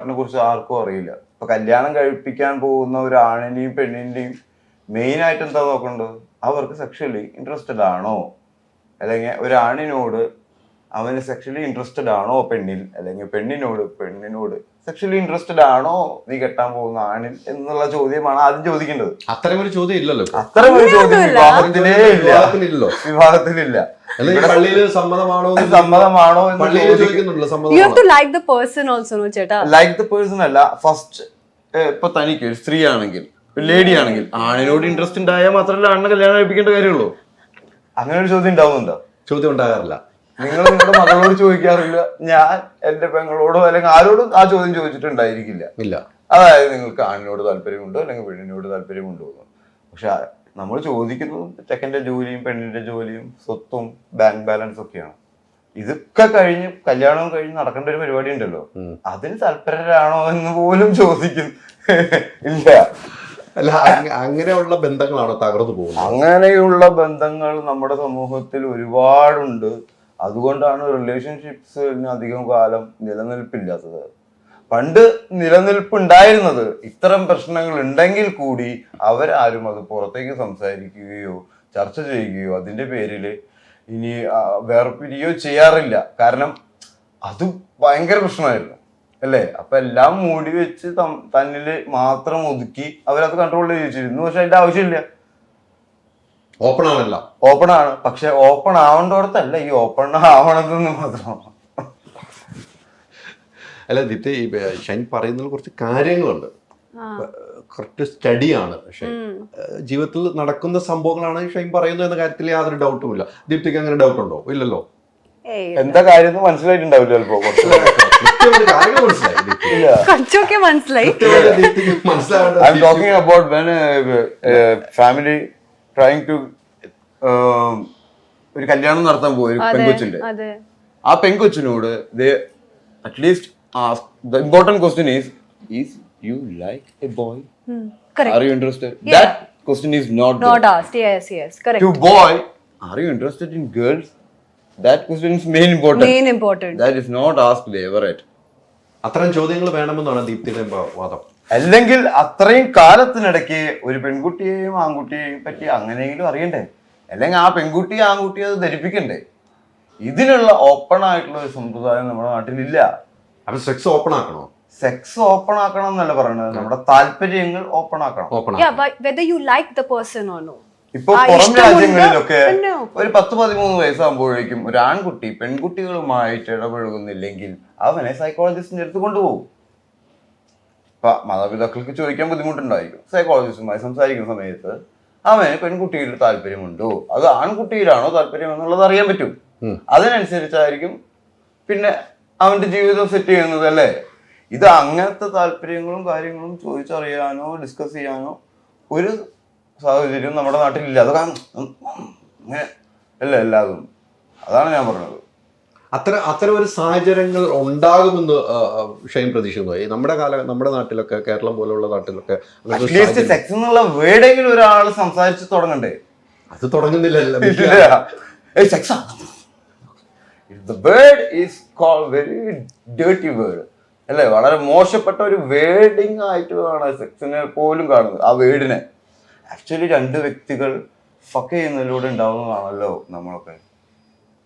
അതിനെ കുറിച്ച് ആർക്കും അറിയില്ല. ഇപ്പൊ കല്യാണം കഴിപ്പിക്കാൻ പോകുന്ന ഒരു ആണിന്റെയും പെണ്ണിന്റെയും മെയിൻ ആയിട്ട് എന്താ നോക്കേണ്ടത്? അവർക്ക് സെക്ഷലി ഇൻട്രസ്റ്റഡ് ആണോ? അല്ലെങ്കിൽ ഒരു ആണിനോട് അവന് സെക്ഷലി ഇൻട്രസ്റ്റഡ് ആണോ പെണ്ണിൽ? അല്ലെങ്കിൽ പെണ്ണിനോട് പെണ്ണിനോട്? സെക്ഷലി ഇൻട്രസ്റ്റഡ് ആണോ? നീ കെട്ടാൻ പോകുന്ന ആണിൽ എന്നുള്ള ചോദ്യമാണ് ആദ്യം ചോദിക്കേണ്ടത്. അത്തരം ഒരു ചോദ്യം ഇല്ലല്ലോ. അത്തരം ഒരു ചോദ്യം വിവാഹത്തിലേ ഇല്ല. വിവാഹത്തിലില്ല. ഈ പള്ളിയിൽ സമ്മതമാണോ ലൈക്ക് ദ പേഴ്സൺ അല്ല ഫസ്റ്റ് ഇപ്പൊ തനിക്ക് ഒരു സ്ത്രീ ആണെങ്കിൽ ഒരു ലേഡി ആണെങ്കിൽ ആണിനോട് ഇൻട്രസ്റ്റ് ഉണ്ടായാൽ മാത്രമല്ല ആണിനെ കല്യാണം കഴിപ്പിക്കേണ്ട കാര്യമുള്ളൂ. അങ്ങനെ ഒരു ചോദ്യം ഉണ്ടാവുന്നുണ്ടോ? ചോദ്യം ഉണ്ടാകാറില്ല. നിങ്ങൾ നിങ്ങളുടെ മകളോട് ചോദിക്കാറില്ല. ഞാൻ എന്റെ പെങ്ങളോടോ അല്ലെങ്കിൽ ആരോടും ആ ചോദ്യം ചോദിച്ചിട്ടുണ്ടായിരിക്കില്ല. ഇല്ല. അതായത് നിങ്ങൾക്ക് ആണിനോട് താല്പര്യമുണ്ടോ അല്ലെങ്കിൽ പെണ്ണിനോട് താല്പര്യമുണ്ടോ എന്ന്. പക്ഷെ നമ്മൾ ചോദിക്കുന്നത് ചെക്കന്റെ ജോലിയും പെണ്ണിന്റെ ജോലിയും സ്വത്തും ബാങ്ക് ബാലൻസ് ഒക്കെയാണ്. ഇതൊക്കെ കഴിഞ്ഞ് കല്യാണം കഴിഞ്ഞ് നടക്കേണ്ട ഒരു പരിപാടി ഉണ്ടല്ലോ. അതിന് താല്പര്യരാണോ എന്ന് പോലും ചോദിക്കുന്നു ഇല്ല. അല്ല അങ്ങ- അങ്ങനെയുള്ള ബന്ധങ്ങളാണോ തകർന്നു പോകുന്നത്? അങ്ങനെയുള്ള ബന്ധങ്ങൾ നമ്മുടെ സമൂഹത്തിൽ ഒരുപാടുണ്ട്. അതുകൊണ്ടാണ് റിലേഷൻഷിപ്സിന് അധികം കാലം നിലനിൽപ്പില്ലാത്തത്. പണ്ട് നിലനിൽപ്പ് ഉണ്ടായിരുന്നത് ഇത്തരം പ്രശ്നങ്ങൾ ഉണ്ടെങ്കിൽ കൂടി അവരാരും അത് പുറത്തേക്ക് സംസാരിക്കുകയോ ചർച്ച ചെയ്യുകയോ അതിന്റെ പേരിൽ ഇനി വേർപിരിയോ ചെയ്യാറില്ല. കാരണം അത് ഭയങ്കര പ്രശ്നമായിരുന്നു. അല്ലേ? അപ്പൊ എല്ലാം മൂടി വെച്ച് തന്നിൽ മാത്രം ഒതുക്കി അവരത് കൺട്രോൾ ചെയ്യിച്ചിരുന്നു. പക്ഷെ അതിന്റെ ആവശ്യമില്ല. ഓപ്പൺ ആണല്ല ഓപ്പൺ ആണ്. പക്ഷെ ഓപ്പൺ ആവേണ്ടോടത്തല്ല ഈ ഓപ്പൺ ആവണതെന്ന് മാത്രമാണ് അല്ല ദിറ്റ് ഈ ഷൈൻ പറയുന്നതിൽ കുറച്ച് കാര്യങ്ങളുണ്ട്. കറക്റ്റ് സ്റ്റഡിയാണ് ഷൈൻ. ജീവിതത്തിൽ നടക്കുന്ന സംഭവങ്ങളാണ് ഷൈൻ പറയുന്നത് എന്ന കാര്യത്തിൽ യാതൊരു ഡൗട്ടും ഇല്ല. ദീപ്തിക്ക് അങ്ങനെ ഡൗട്ട് ഉണ്ടോ ഇല്ലല്ലോ എന്താ കാര്യം മനസ്സിലായിട്ടുണ്ടാവില്ല ചിലപ്പോ കുറച്ച് കാര്യങ്ങൾ മനസ്സിലായി ഫാമിലി ട്രൈങ് ടു ഒരു കല്യാണം നടത്താൻ പോയി ഒരു പെൺകൊച്ചിന്റെ. ആ പെൺകൊച്ചിനോട് at least the important question is is you like a boy are you interested that question is not not asked yes yes to correct boy, are you interested in girls? That question is main important. Main important That is not asked ever at. അത്തരം ചോദ്യങ്ങൾ വേണമെന്നാണ് ദീപ്തിയുടെ വാദം. അല്ലെങ്കിൽ അത്രയും കാലത്തിനിടയ്ക്ക് ഒരു പെൺകുട്ടിയെയും ആൺകുട്ടിയെയും പറ്റി അങ്ങനെയെങ്കിലും അറിയണ്ടേ? അല്ലെങ്കിൽ ആ പെൺകുട്ടി ആൺകുട്ടിയെ അത് ധരിപ്പിക്കണ്ടേ? ഇതിനുള്ള ഓപ്പൺ ആയിട്ടുള്ള ഒരു സമ്പ്രദായം നമ്മുടെ നാട്ടിലില്ല. അപ്പൊ സെക്സ് ഓപ്പൺ ആക്കണോ? സെക്സ് ഓപ്പൺ ആക്കണം എന്നല്ല പറയുന്നത് നമ്മുടെ താല്പര്യങ്ങൾ ഓപ്പൺ ആക്കണം. Open yeah but whether you like the person or no. ഇപ്പൊ പുറം രാജ്യങ്ങളിലൊക്കെ ഒരു പത്ത് പതിമൂന്ന് വയസ്സാകുമ്പോഴേക്കും ഒരു ആൺകുട്ടി പെൺകുട്ടികളുമായിട്ട് ഇടപഴകുന്നില്ലെങ്കിൽ അവനെ സൈക്കോളജിസ്റ്റിന്റെ അടുത്ത് കൊണ്ടുപോകും. ഇപ്പൊ മാതാപിതാക്കൾക്ക് ചോദിക്കാൻ ബുദ്ധിമുട്ടുണ്ടായിരിക്കും. സൈക്കോളജിസ്റ്റുമായി സംസാരിക്കുന്ന സമയത്ത് അവന് പെൺകുട്ടിയിൽ താല്പര്യമുണ്ടോ? അത് ആൺകുട്ടിയിലാണോ താല്പര്യം എന്നുള്ളത് അറിയാൻ പറ്റും. അതിനനുസരിച്ചായിരിക്കും പിന്നെ അവന്റെ ജീവിതം സെറ്റ് ചെയ്യുന്നത് അല്ലേ? ഇത് അങ്ങനത്തെ താല്പര്യങ്ങളും കാര്യങ്ങളും ചോദിച്ചറിയാനോ ഡിസ്കസ് ചെയ്യാനോ ഒരു സാഹചര്യം നമ്മുടെ നാട്ടിലില്ല. അത് കാരണം അങ്ങനെ അല്ല എല്ലാതും. അതാണ് ഞാൻ പറഞ്ഞത്. അത്തരം അത്തരം ഒരു സാഹചര്യങ്ങൾ ഉണ്ടാകുമെന്ന് ഷൈൻ പ്രതീക്ഷിക്കുന്നു. ഈ നമ്മുടെ കാല നമ്മുടെ നാട്ടിലൊക്കെ കേരളം പോലുള്ള നാട്ടിലൊക്കെ സെക്സ് എന്നുള്ള വേർഡെങ്കിലും ഒരാൾ സംസാരിച്ച് തുടങ്ങണ്ടേ? അത് തുടങ്ങുന്നില്ലല്ലോ sex the word is call very dirty word അല്ലേ? വളരെ മോശപ്പെട്ട ഒരു വേർഡിങ് ആയിട്ട് ആണ് സെക്സിനെ പോലും കാണുന്നത് ആ വേർഡിനെ ആക്ച്വലി രണ്ട് വ്യക്തികൾ ഫക്ക് ചെയ്യുന്നതിലൂടെ ഉണ്ടാവുന്നതാണല്ലോ നമ്മളൊക്കെ.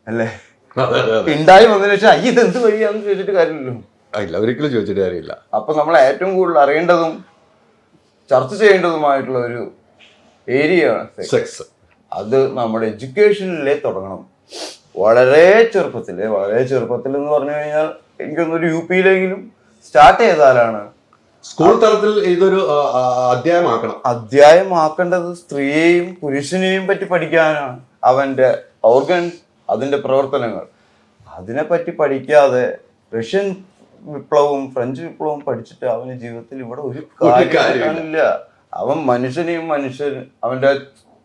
അല്ലേ. ഉണ്ടായി വന്നതിന് ശേഷം അയ്യ ഇത് എന്ത് വഴിയാന്ന് ചോദിച്ചിട്ട് കാര്യമില്ലല്ലോ. ഇല്ല ഒരിക്കലും ചോദിച്ചിട്ട് കാര്യമില്ല. അപ്പൊ നമ്മൾ ഏറ്റവും കൂടുതൽ അറിയേണ്ടതും ചർച്ച ചെയ്യേണ്ടതുമായിട്ടുള്ള ഒരു ഏരിയ സെക്സ് അത് നമ്മുടെ എഡ്യൂക്കേഷനിലേ തുടങ്ങണം. വളരെ ചെറുപ്പത്തിൽ വളരെ ചെറുപ്പത്തിൽ എന്ന് പറഞ്ഞു കഴിഞ്ഞാൽ എനിക്കൊന്നൊരു യു പിയിലെങ്കിലും സ്റ്റാർട്ട് ചെയ്താലാണ് സ്കൂൾ തലത്തിൽ ഇതൊരു അധ്യായമാക്കണം. അധ്യായമാക്കേണ്ടത് സ്ത്രീയെയും പുരുഷനെയും പറ്റി പഠിക്കാനാണ്. അവന്റെ ഓർഗൻസ് അതിന്റെ പ്രവർത്തനങ്ങൾ. അതിനെപ്പറ്റി പഠിക്കാതെ റഷ്യൻ വിപ്ലവവും ഫ്രഞ്ച് വിപ്ലവവും പഠിച്ചിട്ട് അവന് ജീവിതത്തിൽ ഇവിടെ ഒരു കാര്യമില്ല. അവൻ മനുഷ്യനെയും മനുഷ്യൻ അവന്റെ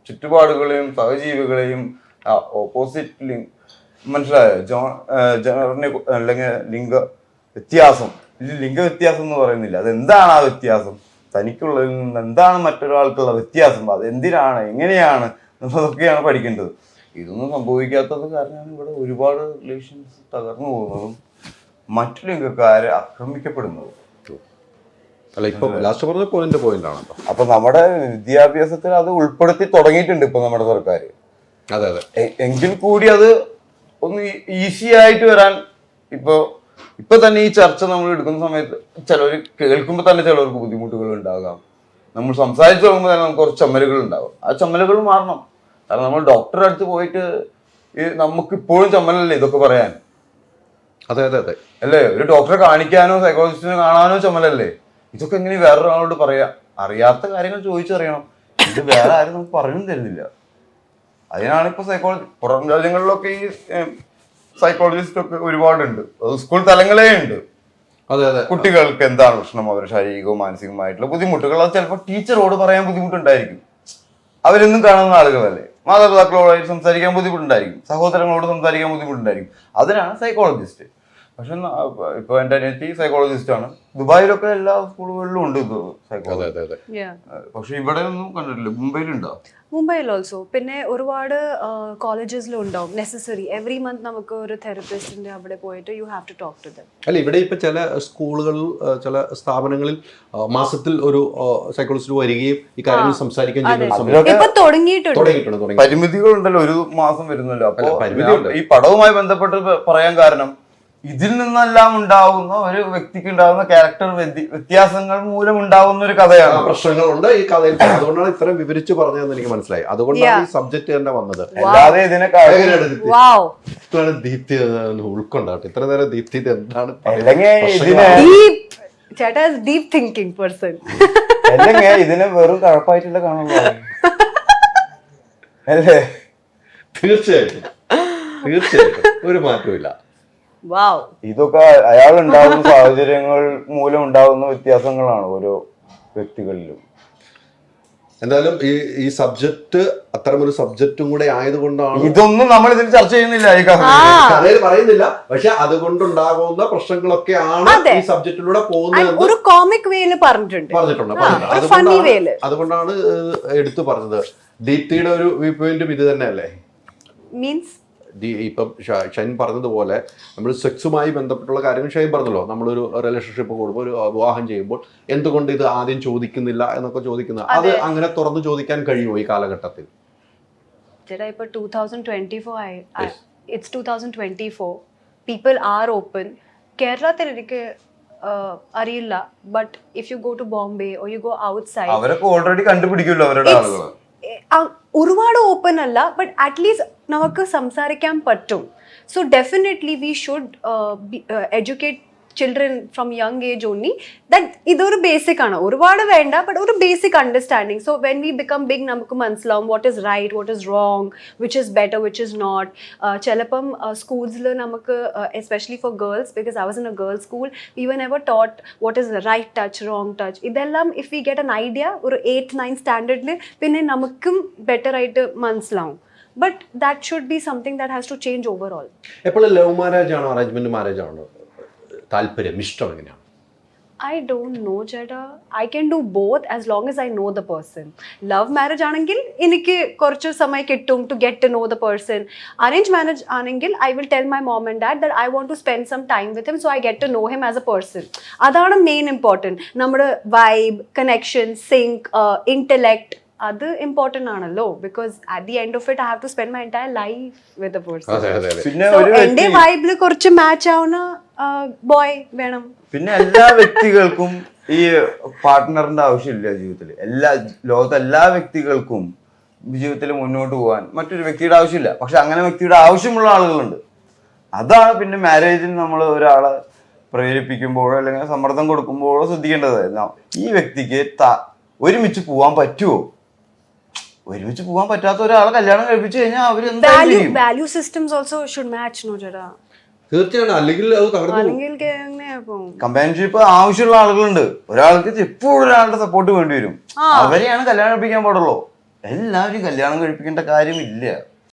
ചുറ്റുപാടുകളെയും സഹജീവികളെയും ഓപ്പോസിറ്റ് മനസ്സിലായോ? ജോ ജനറിനെ അല്ലെങ്കിൽ ലിംഗ വ്യത്യാസം. ലിംഗ വ്യത്യാസം എന്ന് പറയുന്നില്ല. അതെന്താണ് ആ വ്യത്യാസം? തനിക്കുള്ളതിൽ നിന്ന് എന്താണ് മറ്റൊരാൾക്കുള്ള വ്യത്യാസം? അത് എന്തിനാണ്? എങ്ങനെയാണ്? എന്നതൊക്കെയാണ് പഠിക്കേണ്ടത്. ഇതൊന്നും സംഭവിക്കാത്തത് കാരണമാണ് ഇവിടെ ഒരുപാട് റിലേഷൻസ് തകർന്നു പോകുന്നതും മറ്റു ലിംഗക്കാരെ ആക്രമിക്കപ്പെടുന്നതും. അല്ല ഇപ്പൊ ലാസ്റ്റ് പറഞ്ഞ പോയിന്റ് പോയിന്റ് ആണല്ലോ അപ്പൊ നമ്മുടെ വിദ്യാഭ്യാസത്തിൽ അത് ഉൾപ്പെടുത്തി തുടങ്ങിയിട്ടുണ്ട് ഇപ്പൊ നമ്മുടെ സർക്കാർ അതെ അതെ. എങ്കിൽ കൂടി അത് ഒന്ന് ഈസി ആയിട്ട് വരാൻ ഇപ്പൊ ഇപ്പൊ തന്നെ ഈ ചർച്ച നമ്മൾ എടുക്കുന്ന സമയത്ത് ചിലവർ കേൾക്കുമ്പോൾ തന്നെ ചിലവർക്ക് ബുദ്ധിമുട്ടുകൾ ഉണ്ടാകാം. നമ്മൾ സംസാരിച്ചു തുടങ്ങുമ്പോൾ തന്നെ നമുക്ക് കുറച്ച് ചമ്മലുകൾ ഉണ്ടാകും. ആ ചമ്മലുകൾ മാറണം. കാരണം നമ്മൾ ഡോക്ടറെ അടുത്ത് പോയിട്ട് ഈ നമുക്ക് ഇപ്പോഴും ചമ്മലല്ലേ ഇതൊക്കെ പറയാൻ? അതെ അതെ അതെ. അല്ലേ? ഒരു ഡോക്ടറെ കാണിക്കാനോ സൈക്കോളജിസ്റ്റിനെ കാണാനോ ചമ്മലല്ലേ? ഇതൊക്കെ എങ്ങനെ വേറൊരാളോട് പറയാ? അറിയാത്ത കാര്യങ്ങൾ ചോദിച്ചറിയണം ഇത് വേറെ ആരും നമുക്ക് പറഞ്ഞു തരുന്നില്ല. അതിനാണ് ഇപ്പൊ സൈക്കോളജി പുറം രാജ്യങ്ങളിലൊക്കെ ഈ സൈക്കോളജിസ്റ്റ് ഒക്കെ ഒരുപാടുണ്ട്. അത് സ്കൂൾ തലങ്ങളേ ഉണ്ട്. അതെ അതെ. കുട്ടികൾക്ക് എന്താണ് പ്രശ്നം? അവർ ശാരീരികവും മാനസികവുമായിട്ടുള്ള ബുദ്ധിമുട്ടുകൾ. അത് ചിലപ്പോൾ ടീച്ചറോട് പറയാൻ ബുദ്ധിമുട്ടുണ്ടായിരിക്കും. അവരൊന്നും കാണുന്ന ആളുകളല്ലേ? മാതാപിതാക്കളോടായിട്ട് സംസാരിക്കാൻ ബുദ്ധിമുട്ടുണ്ടായിരിക്കും. സഹോദരങ്ങളോട് സംസാരിക്കാൻ ബുദ്ധിമുട്ടുണ്ടായിരിക്കും. അതിനാണ് സൈക്കോളജിസ്റ്റ് പക്ഷെ ഇപ്പൊ എന്റെ അനിയത്തി സൈക്കോളജിസ്റ്റ് ആണ്. ദുബായിലൊക്കെ എല്ലാ സ്കൂളുകളിലും ഉണ്ട് ഇത് സൈക്കോളജി. പക്ഷെ ഇവിടെ ഒന്നും കണ്ടിട്ടില്ല. മുംബൈയിലുണ്ടോ മുംബൈയിൽ ഓൾസോ പിന്നെ ഒരുപാട് കോളേജസിലും ഉണ്ടാവും. നെസസറി എവറി മന്ത് നമുക്ക് ഒരു തെറപ്പിസ്റ്റിന്റെ അവിടെ പോയിട്ട് you have to talk to them അല്ല ഇവിടെ ഇപ്പൊ ചില സ്കൂളുകളിൽ ചില സ്ഥാപനങ്ങളിൽ മാസത്തിൽ ഒരു സൈക്കോളജിസ്റ്റ് വരികയും ഈ കാര്യങ്ങൾ സംസാരിക്കുകയും ചെയ്യുന്ന പരിമിതികളുണ്ടല്ലോ. ഒരു മാസം വരുന്നല്ലോ. അപ്പൊ ഈ പടവുമായി ബന്ധപ്പെട്ട് പറയാൻ കാരണം? ഇതിൽ നിന്നെല്ലാം ഉണ്ടാവുന്ന ഒരു വ്യക്തിക്ക് ഉണ്ടാവുന്ന ക്യാരക്ടർ വ്യത്യാസങ്ങൾ മൂലം ഉണ്ടാവുന്ന ഒരു കഥയാണ്. പ്രശ്നങ്ങളുണ്ട് ഈ കഥയിൽ അതുകൊണ്ടാണ് ഇത്രയും വിവരിച്ച് പറഞ്ഞതെന്ന് എനിക്ക് മനസ്സിലായി. അതുകൊണ്ടാണ് ഈ സബ്ജക്ട് തന്നെ വന്നത്. അല്ലാതെ ഇതിനെ ഇത്രയാണ് ദീപ്തി? ഉൾക്കൊണ്ടാട്ടെ ഇത്ര നേരം ദീപ്തി ഇത് എന്താണ് ഡീപ് ചേട്ടാ ഡീപ് തിങ്കിങ് പേഴ്സൺ അല്ലെങ്കിൽ ഇതിനെ വെറും കഴപ്പായിട്ടുള്ള കാണുള്ളൂ. അല്ലേ? തീർച്ചയായിട്ടും. തീർച്ചയായിട്ടും. ഒരു മാറ്റവും ഇതൊക്കെ അയാൾ ഉണ്ടാകുന്ന സാഹചര്യങ്ങൾ മൂലം ഉണ്ടാകുന്ന വ്യത്യാസങ്ങളാണ് ഓരോ വ്യക്തികളിലും. എന്തായാലും ഈ ഈ സബ്ജക്ട് അത്തരമൊരു സബ്ജക്റ്റും കൂടെ ആയതുകൊണ്ടാണ് ഇതൊന്നും നമ്മൾ ഇതിൽ ചർച്ച ചെയ്യുന്നില്ല ഈ കഥയിൽ. പറയുന്നില്ല. പക്ഷെ അതുകൊണ്ടുണ്ടാകുന്ന പ്രശ്നങ്ങളൊക്കെ ആണ് ഈ സബ്ജക്റ്റിലൂടെ പോകുന്നത് ഒരു കോമിക് വേയിൽ പറഞ്ഞിട്ടുണ്ട്. പറഞ്ഞിട്ടുണ്ട് അതുകൊണ്ടാണ് വേയിൽ അതുകൊണ്ടാണ് എടുത്തു പറഞ്ഞത്. ദീപ്തിയുടെ ഒരു വ്യൂ പോയിന്റും ഇത് തന്നെയല്ലേ? മീൻസ് ഇപ്പം ഷൈൻ പറഞ്ഞതുപോലെ നമ്മൾ സെക്സുമായി ബന്ധപ്പെട്ടുള്ള കാര്യങ്ങൾ ഷൈൻ പറഞ്ഞല്ലോ. നമ്മളൊരു റിലേഷൻഷിപ്പ് കൂടുമ്പോൾ ഒരു വിവാഹം ചെയ്യുമ്പോൾ എന്തുകൊണ്ട് ഇത് ആദ്യം ചോദിക്കുന്നില്ല എന്നൊക്കെ ചോദിക്കുന്നത്. അത് അങ്ങനെ തുറന്നു ചോദിക്കാൻ കഴിയുമോ ഈ കാലഘട്ടത്തിൽ? ചേട്ടാ ഇപ്പൊ ടൂ തൗസൻഡ് ട്വന്റി ഫോർ ആയി it's two thousand twenty four people are open കേരളത്തിൽ എനിക്ക് അറിയില്ല. But if you go to Bombay or you go outside അവരൊക്കെ ഓൾറെഡി കണ്ടുപിടിക്കുമല്ലോ അവരുടെ ആളുകൾ ഒരുപാട് ഓപ്പൺ അല്ല ബട്ട് അറ്റ്ലീസ്റ്റ് നമുക്ക് സംസാരിക്കാൻ പറ്റും. So definitely we should educate children from young age only that ഇതൊരു ബേസിക് ആണ്. ഒരുപാട് വേണ്ട ബട്ട് ഒരു basic understanding so when we become big നമുക്ക് മനസ്സിലാവും what is right what is wrong which is better which is not ചിലപ്പം സ്കൂൾസിൽ നമുക്ക് especially for girls because I was in a girls school we വൻ ever taught what is right touch wrong touch ഇതെല്ലാം if we get an idea ഒരു eight nine സ്റ്റാൻഡേർഡിൽ പിന്നെ നമുക്കും better ആയിട്ട് മനസ്സിലാവും. But that should be something that has to change overall എപ്പോഴും love marriage ആണോ അറേഞ്ച്മെന്റ് മാരേജ് ആണോ? താല്പര്യം ഇഷ്ടം എങ്ങനെയാണ്? ഐ ഡോണ്ട് നോ ചേട്ടാ. I can do both as long as I know the person love marriage ആണെങ്കിൽ എനിക്ക് കുറച്ച് സമയം കിട്ടും to get to know the person arrange marriage ആണെങ്കിൽ I will tell my mom and dad that I want to spend some time with him so I get to know him as a person അതാണ് main important നമ്മുടെ vibe connection sync intellect അത് important ആണല്ലോ. Because at the end of it I have to spend my entire life with a person എന്റെ വൈബിൽ കുറച്ച് match ആവുന്ന boy വേണം. പിന്നെ എല്ലാ വ്യക്തികൾക്കും ഈ പാർട്ട്ണറിന്റെ ആവശ്യമില്ല ജീവിതത്തിൽ എല്ലാ ലോകത്തെ എല്ലാ വ്യക്തികൾക്കും ജീവിതത്തിൽ മുന്നോട്ട് പോകാൻ മറ്റൊരു വ്യക്തിയുടെ ആവശ്യമില്ല. പക്ഷെ അങ്ങനെ വ്യക്തിയുടെ ആവശ്യമുള്ള ആളുകളുണ്ട്. അതാണ് പിന്നെ മാരേജിൽ നമ്മൾ ഒരാളെ പ്രേരിപ്പിക്കുമ്പോഴോ അല്ലെങ്കിൽ സമ്മർദ്ദം കൊടുക്കുമ്പോഴോ ശ്രദ്ധിക്കേണ്ടത്. ഈ വ്യക്തിക്ക് ഒരുമിച്ച് പോകാൻ പറ്റുമോ ഒരുമിച്ച് പോകാൻ പറ്റാത്ത ഒരാളെ കല്യാണം കഴിപ്പിച്ചു കഴിഞ്ഞാൽ അവർ എന്താ value systems also should match no ചേട്ടാ. തീർച്ചയായും അല്ലെങ്കിൽ അത് തകർന്നു കമ്പാനിഷിപ്പ് ആവശ്യമുള്ള ആളുകളുണ്ട്. ഒരാൾക്ക് എപ്പോഴും ഒരാളുടെ സപ്പോർട്ട് വേണ്ടി വരും. അവരെയാണ് കല്യാണം കഴിപ്പിക്കാൻ പാടുള്ളൂ. എല്ലാവരും കല്യാണം കഴിപ്പിക്കേണ്ട കാര്യമില്ല.